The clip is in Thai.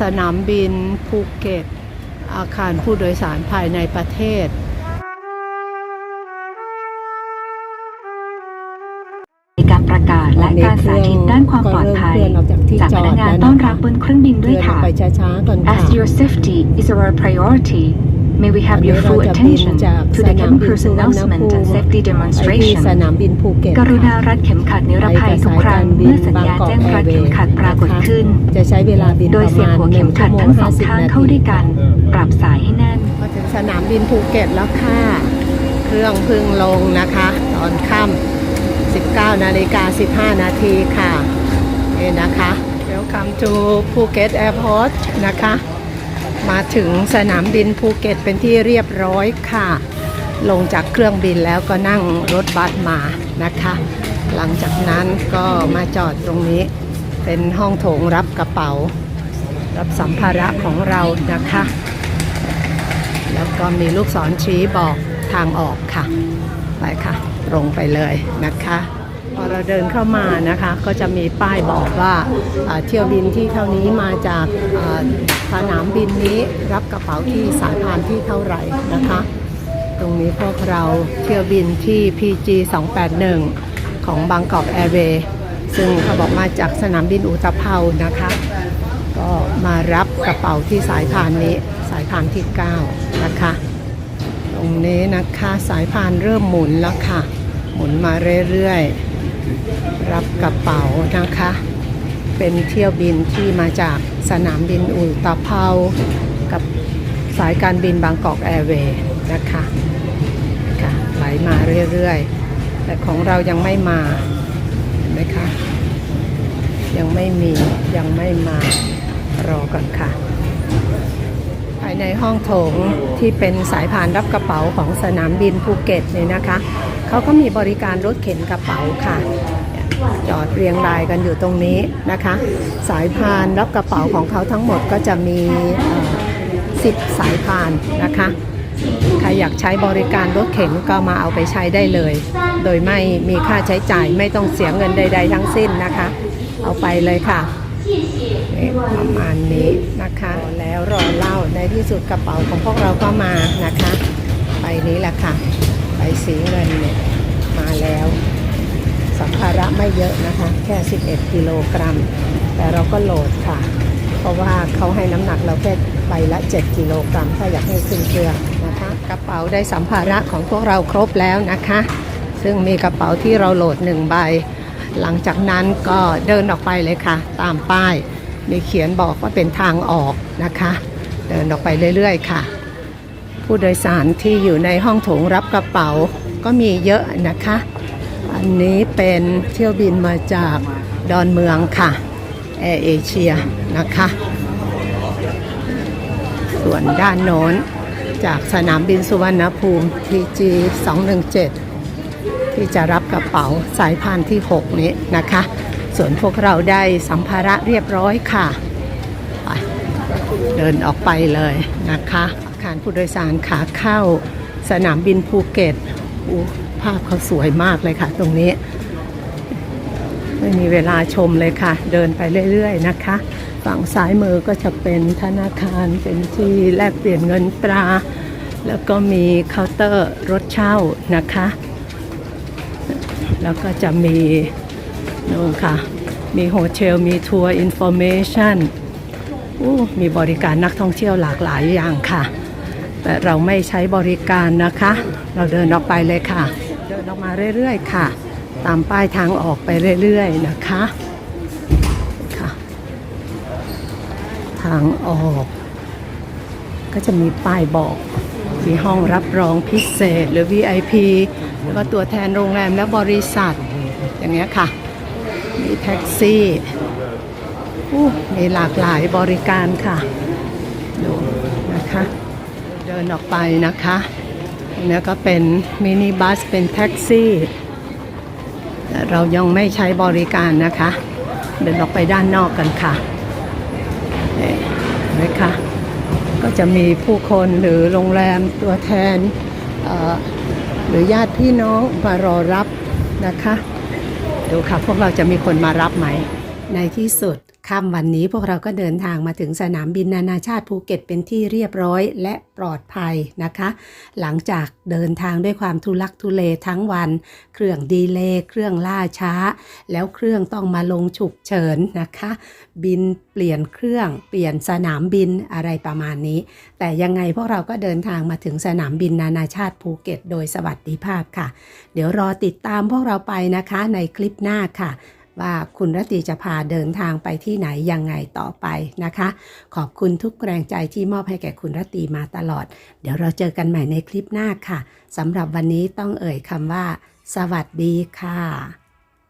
สนามบินภูเก็ต อาคารผู้โดยสารภายในประเทศ ในการประกาศและการสาธิตด้านความปลอดภัย จากพนักงานต้อนรับบนเครื่องบินด้วยเดินออกค่ะไปช้าๆก่อนค่ะ As your safety is our priority, may we have อันนี้ your full เราจะบิน attention จาก to ส the นาม cabin บิน crew's สุวรรณ announcement ภู and มิ safety ไปที่ demonstration. สนามบินภูเก็ตกรุณารัดเข็มขัดนิรภัยทุกครั้งเมื่อสัญญาณแจ้งรัดเข็มขัดปรากฏขึ้น จะใช้เวลาบินโดยประเสียบมาณหัวหเข็นึ่มงขัชั่ดวโมงทั้งสห้าองสิบข้างนาเข้าทีด้วยกัน ปรับสายให้แน่นมาถึงสนามบินภูเก็ตแล้วค่ะ เครื่องเพึ่งลงนะคะ ตอนค่ำ19นาฬิกา15 นาทีค่ะนี่นะคะ Welcome to Phuket Airport นะคะ มาถึงสนามบินภูเก็ตเป็นที่เรียบร้อยค่ะ ลงจากเครื่องบินแล้วก็นั่งรถบัสมานะคะ หลังจากนั้นก็มาจอดตรงนี้ เป็นห้องโถงรับกระเป๋า รับสัมภาระของเรานะคะ แล้วก็มีลูกศรชี้บอกทางออกค่ะ ไปค่ะ ตรงไปเลยนะคะ พอเราเดินเข้ามานะคะ ก็จะมีป้ายบอกว่าเที่ยวบินที่เท่านี้มาจากสนามบินนี้รับกระเป๋าที่สายพานที่เท่าไหร่นะคะ ตรงนี้พวกเราเที่ยวบินที่ PG 281 ของบางกอกแอร์เวย์ซึ่งเขาบอกมาจากสนามบินอุตภเปานะคะ ก็มารับกระเป๋าที่สายพานนี้สายพานที่ 9 นะคะ ตรงนี้นะคะสายพานเริ่มหมุนแล้วค่ะ หมุนมาเรื่อยๆ รับกระเป๋านะคะ เป็นเที่ยวบินที่มาจากสนามบินอุตภเปากับสายการบินบางกอกแอร์เวย์นะคะค่ะไหลมาเรื่อยๆ แต่ของเรายังไม่มาเห็นไหมคะยังไม่มียังไม่มารอก่อนค่ะายในห้องโถงที่เป็นสายพานรับกระเป๋าของสนามบินภูเก็ตเนี่ยนะคะเขาก็มีบริการรถเข็นกระเป๋าค่ะ จอดเรียงรายกันอยู่ตรงนี้นะคะ สายพานรับกระเป๋าของเขาทั้งหมดก็จะมีสิบสายพานนะคะใครอยากใช้บริการรถเข็นก็มาเอาไปใช้ได้เลย โดยไม่มีค่าใช้จ่ายไม่ต้องเสียเงินใด ๆ ทั้งสิ้นนะคะ เอาไปเลยค่ะ ประมาณนี้นะคะแล้วรอเล่าในที่สุดกระเป๋าของพวกเราก็มานะคะไปนี้แหละค่ะไปสีเงินเนี่ยมาแล้วสัมภาระไม่เยอะนะคะ แค่ 11 กิโลกรัม แต่เราก็โหลดค่ะ เพราะว่าเขาให้น้ำหนักเราแค่ใบละ 7 กิโลกรัม ถ้าอยากให้ขึ้นเครื่องนะคะ กระเป๋าได้สัมภาระของพวกเราครบแล้วนะคะ ซึ่งมีกระเป๋าที่เราโหลดหนึ่งใบ หลังจากนั้นก็เดินออกไปเลยค่ะ ตามป้ายมีเขียนบอกว่าเป็นทางออกนะคะ เดินออกไปเรื่อยๆค่ะ ผู้โดยสารที่อยู่ในห้องโถงรับกระเป๋าก็มีเยอะนะคะ อันนี้เป็นเที่ยวบินมาจากดอนเมืองค่ะแอร์เอเชียนะคะ ส่วนด้านโน้นจากสนามบินสุวรรณภูมิ TG 217 ที่จะรับกระเป๋าสายพานที่ 6 นี้นะคะ ส่วนพวกเราได้สัมภาระเรียบร้อยค่ะ เดินออกไปเลยนะคะ อาคารผู้โดยสารขาเข้าสนามบินภูเก็ตภาพเขาสวยมากเลยค่ะ ตรงนี้ ไม่มีเวลาชมเลยค่ะ เดินไปเรื่อยๆนะคะ ฝั่งซ้ายมือก็จะเป็นธนาคารเป็นที่แลกเปลี่ยนเงินตรา แล้วก็มีเคาน์เตอร์รถเช่านะคะ แล้วก็จะมีนู่นค่ะ มีโฮเทล มีทัวร์อินโฟเมชันอู้มีบริการนักท่องเที่ยวหลากหลายอย่างค่ะ แต่เราไม่ใช้บริการนะคะ เราเดินออกไปเลยค่ะ เดินออกมาเรื่อยๆค่ะ ตามป้ายทางออกไปเรื่อยๆนะคะค่ะ ทางออก ก็จะมีป้ายบอก ที่ห้องรับรองพิเศษหรือ VIP แล้วก็ตัวแทนโรงแรมและบริษัท อย่างเงี้ยค่ะ มีแท็กซี่มีหลากหลายบริการค่ะ ดูนะคะ เดินออกไปนะคะอันนี้ก็เป็นมินิบัสเป็นแท็กซี่แต่เรายังไม่ใช้บริการนะคะ เดินออกไปด้านนอกกันค่ะเห็นไหมคะ ก็จะมีผู้คนหรือโรงแรมตัวแทนหรือญาติพี่น้องมารอรับนะคะ ดูค่ะ พวกเราจะมีคนมารับไหม ในที่สุด ค่ำวันนี้พวกเราก็เดินทางมาถึงสนามบินนานาชาติภูเก็ตเป็นที่เรียบร้อยและปลอดภัยนะคะ หลังจากเดินทางด้วยความทุลักทุเลทั้งวัน เครื่องดีเลย์เครื่องล่าช้า แล้วเครื่องต้องมาลงฉุกเฉินนะคะ บินเปลี่ยนเครื่อง เปลี่ยนสนามบินอะไรประมาณนี้ แต่ยังไงพวกเราก็เดินทางมาถึงสนามบินนานาชาติภูเก็ต โดยสวัสดิภาพค่ะ เดี๋ยวรอติดตามพวกเราไปนะคะในคลิปหน้าค่ะ ว่าคุณรตตีจะพาเดินทางไปที่ไหนยังไงต่อไปนะคะ ขอบคุณทุกแรงใจที่มอบให้แก่คุณรตตีมาตลอด เดี๋ยวเราเจอกันใหม่ในคลิปหน้าค่ะสำหรับวันนี้ต้องเอ่ยคำว่า สวัสดีค่ะ